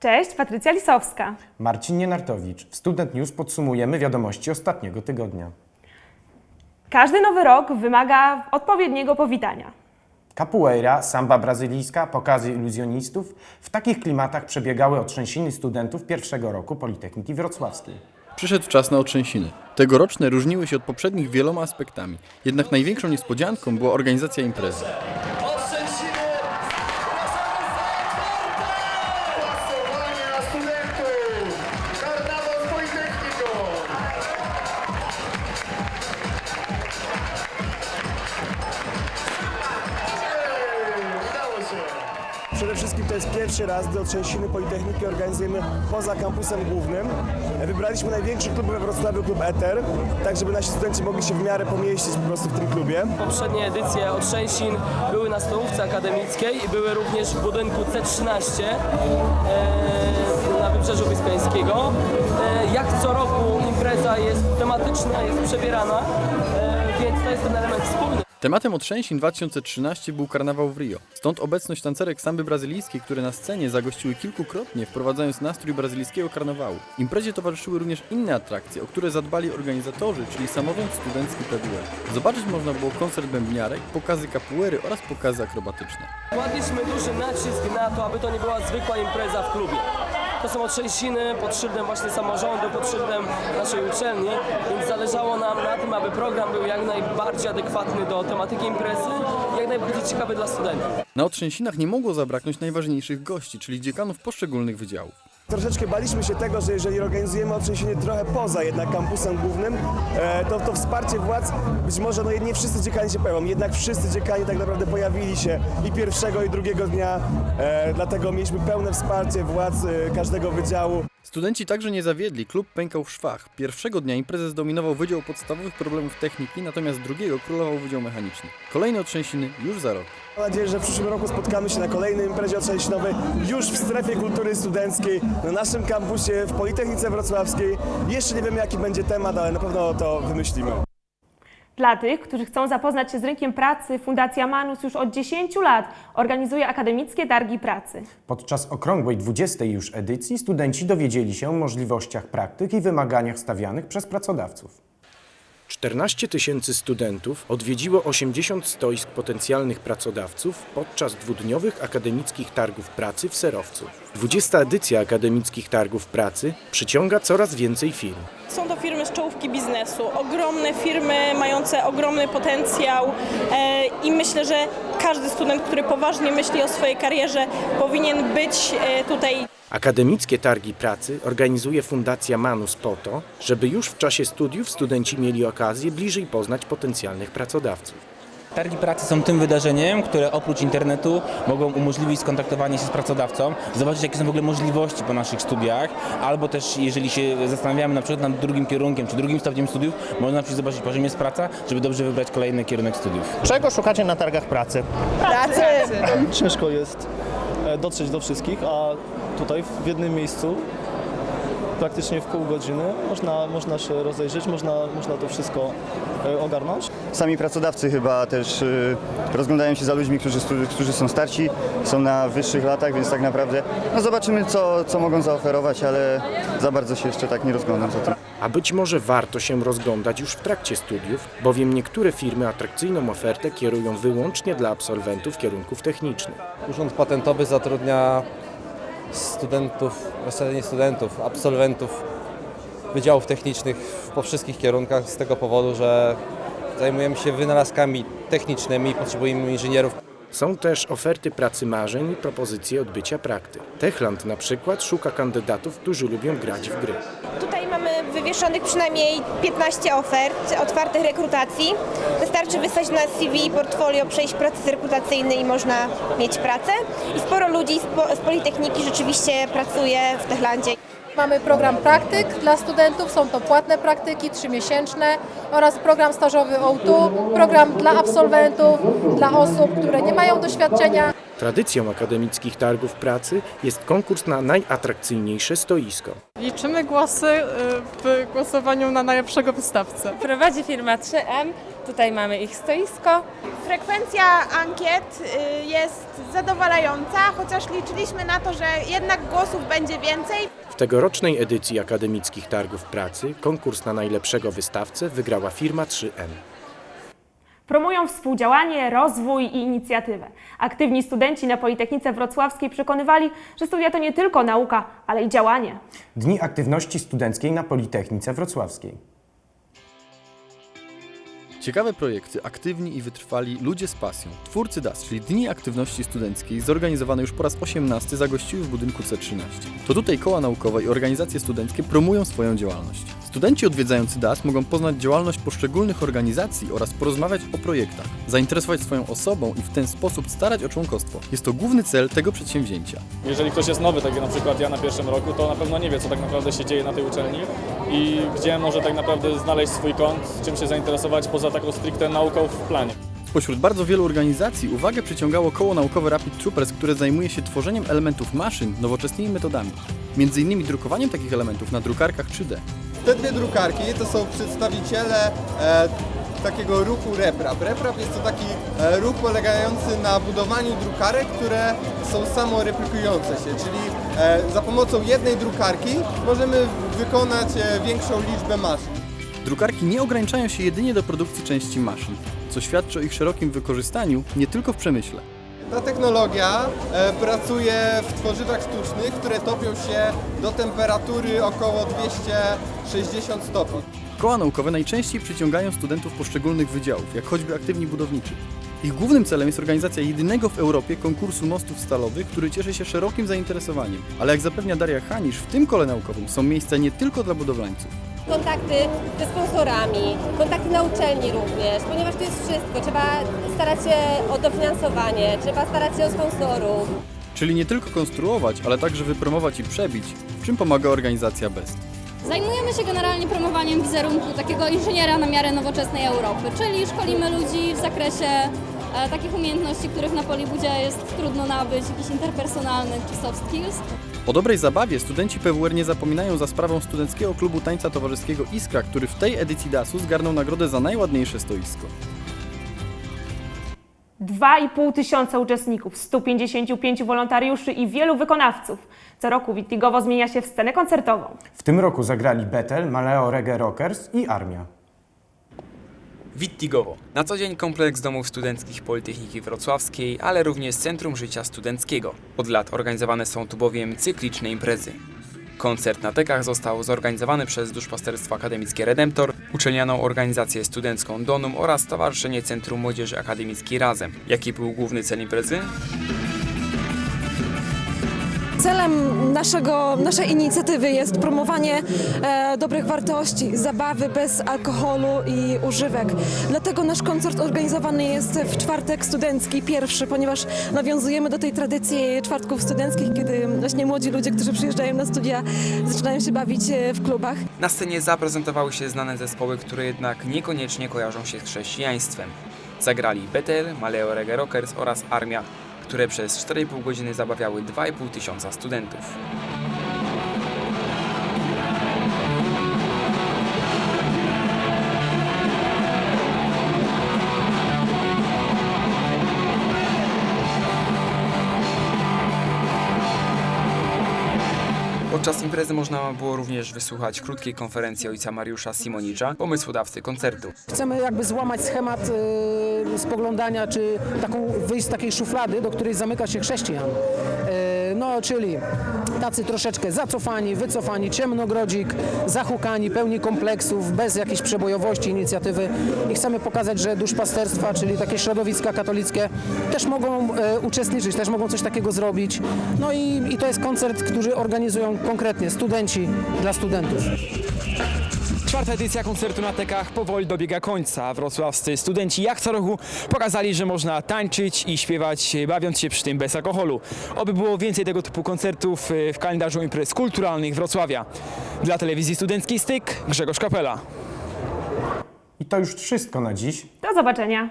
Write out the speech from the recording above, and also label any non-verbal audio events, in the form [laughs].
Cześć, Patrycja Lisowska. Marcin Nienartowicz. W Student News podsumujemy wiadomości ostatniego tygodnia. Każdy nowy rok wymaga odpowiedniego powitania. Capoeira, samba brazylijska, pokazy iluzjonistów. W takich klimatach przebiegały otrzęsiny studentów pierwszego roku Politechniki Wrocławskiej. Przyszedł czas na otrzęsiny. Tegoroczne różniły się od poprzednich wieloma aspektami. Jednak największą niespodzianką była organizacja imprezy. Jest pierwszy raz, gdy otrzęsiny Politechniki organizujemy poza kampusem głównym. Wybraliśmy największy klub we Wrocławiu, klub Eter, tak żeby nasi studenci mogli się w miarę pomieścić po prostu w tym klubie. Poprzednie edycje otrzęsin były na stołówce akademickiej i były również w budynku C13 e, na Wybrzeżu Wyspiańskiego. E, jak co roku impreza jest tematyczna, jest przebierana, e, więc to jest ten element wspólny. Tematem otrzęsin 2013 był karnawał w Rio. Stąd obecność tancerek samby brazylijskiej, które na scenie zagościły kilkukrotnie, wprowadzając nastrój brazylijskiego karnawału. Imprezie towarzyszyły również inne atrakcje, o które zadbali organizatorzy, czyli samorząd studencki PWR. Zobaczyć można było koncert bębniarek, pokazy capoeiry oraz pokazy akrobatyczne. Kładliśmy duży nacisk na to, aby to nie była zwykła impreza w klubie. To są otrzęsiny pod szyldem właśnie samorządu, pod szyldem naszej uczelni, więc zależało nam na tym, aby program był jak najbardziej adekwatny do tematyki imprezy jak najbardziej ciekawy dla studentów. Na otrzęsinach nie mogło zabraknąć najważniejszych gości, czyli dziekanów poszczególnych wydziałów. Troszeczkę baliśmy się tego, że jeżeli organizujemy otrzęsiny trochę poza jednak kampusem głównym, e, to to wsparcie władz, być może no nie wszyscy dziekani się pojawią, jednak wszyscy dziekani tak naprawdę pojawili się i pierwszego i drugiego dnia, e, dlatego mieliśmy pełne wsparcie władz e, każdego wydziału. Studenci także nie zawiedli, klub pękał w szwach. Pierwszego dnia imprezę zdominował Wydział Podstawowych Problemów Techniki, natomiast drugiego królował Wydział Mechaniczny. Kolejne otrzęsiny już za rok. Mam nadzieję, że w przyszłym roku spotkamy się na kolejnej imprezie otrzęsinowej już w strefie kultury studenckiej na naszym kampusie w Politechnice Wrocławskiej. Jeszcze nie wiemy jaki będzie temat, ale na pewno to wymyślimy. Dla tych, którzy chcą zapoznać się z rynkiem pracy, Fundacja Manus już od 10 lat organizuje akademickie targi pracy. Podczas okrągłej 20. już edycji studenci dowiedzieli się o możliwościach praktyk i wymaganiach stawianych przez pracodawców. 14 tysięcy studentów odwiedziło 80 stoisk potencjalnych pracodawców podczas dwudniowych akademickich targów pracy w Serowcu. 20. edycja akademickich targów pracy przyciąga coraz więcej firm. Są to firmy z czołówki biznesu, ogromne firmy mające ogromny potencjał e, i myślę, że każdy student, który poważnie myśli o swojej karierze, powinien być e, tutaj Akademickie targi pracy organizuje Fundacja Manus po to, żeby już w czasie studiów studenci mieli okazję bliżej poznać potencjalnych pracodawców. Targi pracy są tym wydarzeniem, które oprócz internetu mogą umożliwić skontaktowanie się z pracodawcą, zobaczyć jakie są w ogóle możliwości po naszych studiach, albo też jeżeli się zastanawiamy na przykład nad drugim kierunkiem czy drugim stopniem studiów, można przyjść zobaczyć po czym jest praca, żeby dobrze wybrać kolejny kierunek studiów. Czego szukacie na targach pracy? pracy. [laughs] Ciężko jest e, dotrzeć do wszystkich, a tutaj w jednym miejscu praktycznie w pół godziny można, można się rozejrzeć, można, można to wszystko e, ogarnąć. Sami pracodawcy chyba też y, rozglądają się za ludźmi, którzy, którzy są starsi, są na wyższych latach, więc tak naprawdę no zobaczymy, co, co mogą zaoferować, ale za bardzo się jeszcze tak nie rozglądam za tym. A być może warto się rozglądać już w trakcie studiów, bowiem niektóre firmy atrakcyjną ofertę kierują wyłącznie dla absolwentów kierunków technicznych. Urząd Patentowy zatrudnia studentów, nie studentów, absolwentów wydziałów technicznych po wszystkich kierunkach z tego powodu, że zajmujemy się wynalazkami technicznymi, potrzebujemy inżynierów. Są też oferty pracy marzeń i propozycje odbycia praktyk. Techland na przykład szuka kandydatów, którzy lubią grać w gry. Tutaj mamy wywieszonych przynajmniej 15 ofert otwartych rekrutacji. Wystarczy wysłać na CV i portfolio, przejść proces rekrutacyjny i można mieć pracę. I sporo ludzi z, po, z Politechniki rzeczywiście pracuje w Techlandzie. Mamy program praktyk dla studentów, są to płatne praktyki trzymiesięczne oraz program stażowy O2, program dla absolwentów, dla osób, które nie mają doświadczenia. Tradycją akademickich targów pracy jest konkurs na najatrakcyjniejsze stoisko. Liczymy głosy y, w głosowaniu na najlepszego wystawcę. Prowadzi firma 3M, tutaj mamy ich stoisko. Frekwencja ankiet y, jest zadowalająca, chociaż liczyliśmy na to, że jednak głosów będzie więcej. W tegorocznej edycji akademickich targów pracy konkurs na najlepszego wystawcę wygrała firma 3M. Promują współdziałanie, rozwój i inicjatywę. Aktywni studenci na Politechnice Wrocławskiej przekonywali, że studia to nie tylko nauka, ale i działanie. Dni aktywności studenckiej na Politechnice Wrocławskiej. Ciekawe projekty, aktywni i wytrwali ludzie z pasją. Twórcy DAS, czyli Dni Aktywności Studenckiej, zorganizowane już po raz 18, zagościły w budynku C13. To tutaj koła naukowe i organizacje studenckie promują swoją działalność. Studenci odwiedzający DAS mogą poznać działalność poszczególnych organizacji oraz porozmawiać o projektach, zainteresować swoją osobą i w ten sposób starać o członkostwo. Jest to główny cel tego przedsięwzięcia. Jeżeli ktoś jest nowy, tak jak na przykład ja na pierwszym roku, to na pewno nie wie, co tak naprawdę się dzieje na tej uczelni i gdzie może tak naprawdę znaleźć swój kąt, czym się zainteresować poza taką stricte nauką w planie. Spośród bardzo wielu organizacji uwagę przyciągało koło naukowe Rapid Troopers, które zajmuje się tworzeniem elementów maszyn nowoczesnymi metodami. Innymi drukowaniem takich elementów na drukarkach 3D. Te dwie drukarki to są przedstawiciele e, takiego ruchu RepRap. RepRap jest to taki e, ruch polegający na budowaniu drukarek, które są samoreplikujące się, czyli e, za pomocą jednej drukarki możemy wykonać e, większą liczbę maszyn. Drukarki nie ograniczają się jedynie do produkcji części maszyn, co świadczy o ich szerokim wykorzystaniu nie tylko w przemyśle. Ta technologia e, pracuje w tworzywach sztucznych, które topią się do temperatury około 260 stopni. Koła naukowe najczęściej przyciągają studentów poszczególnych wydziałów, jak choćby aktywni budowniczy. Ich głównym celem jest organizacja jedynego w Europie konkursu mostów stalowych, który cieszy się szerokim zainteresowaniem. Ale jak zapewnia Daria Hanisz, w tym kole naukowym są miejsca nie tylko dla budowlańców. Kontakty ze sponsorami, kontakty na uczelni również, ponieważ to jest wszystko. Trzeba starać się o dofinansowanie, trzeba starać się o sponsorów. Czyli nie tylko konstruować, ale także wypromować i przebić, w czym pomaga organizacja BEST. Zajmujemy się generalnie promowaniem wizerunku takiego inżyniera na miarę nowoczesnej Europy, czyli szkolimy ludzi w zakresie e, takich umiejętności, których na Polibudzie jest trudno nabyć, jakichś interpersonalnych czy soft skills. O dobrej zabawie studenci PWR nie zapominają za sprawą Studenckiego Klubu Tańca Towarzyskiego Iskra, który w tej edycji DAS-u zgarnął nagrodę za najładniejsze stoisko. 2,5 tysiąca uczestników, 155 wolontariuszy i wielu wykonawców. Co roku Wittigowo zmienia się w scenę koncertową. W tym roku zagrali Betel, Maleo Reggae Rockers i Armia. Wittigowo. Na co dzień kompleks domów studenckich Politechniki Wrocławskiej, ale również Centrum Życia Studenckiego. Od lat organizowane są tu bowiem cykliczne imprezy. Koncert na Tekach został zorganizowany przez Duszpasterstwo Akademickie Redemptor, uczelnianą organizację studencką Donum oraz Stowarzyszenie Centrum Młodzieży Akademickiej Razem. Jaki był główny cel imprezy? Celem naszego, naszej inicjatywy jest promowanie e, dobrych wartości, zabawy bez alkoholu i używek. Dlatego nasz koncert organizowany jest w czwartek studencki, pierwszy, ponieważ nawiązujemy do tej tradycji czwartków studenckich, kiedy właśnie młodzi ludzie, którzy przyjeżdżają na studia, zaczynają się bawić e, w klubach. Na scenie zaprezentowały się znane zespoły, które jednak niekoniecznie kojarzą się z chrześcijaństwem. Zagrali Betel, Maleo Reggae Rockers oraz Armia, które przez 4,5 godziny zabawiały 2,5 tysiąca studentów. Podczas imprezy można było również wysłuchać krótkiej konferencji ojca Mariusza Simonicza, pomysłodawcy koncertu. Chcemy jakby złamać schemat y, spoglądania, czy taką, wyjść z takiej szuflady, do której zamyka się chrześcijan. Czyli tacy troszeczkę zacofani, wycofani, ciemnogrodzik, zahukani, pełni kompleksów, bez jakiejś przebojowości, inicjatywy. I chcemy pokazać, że duszpasterstwa, czyli takie środowiska katolickie też mogą e, uczestniczyć, też mogą coś takiego zrobić. No i, i to jest koncert, który organizują konkretnie studenci dla studentów. Czwarta edycja koncertu na Tekach powoli dobiega końca. Wrocławscy studenci jak co roku pokazali, że można tańczyć i śpiewać, bawiąc się przy tym bez alkoholu. Oby było więcej tego typu koncertów e, w kalendarzu imprez kulturalnych Wrocławia. Dla telewizji studenckiej Styk, Grzegorz Kapela. I to już wszystko na dziś. Do zobaczenia.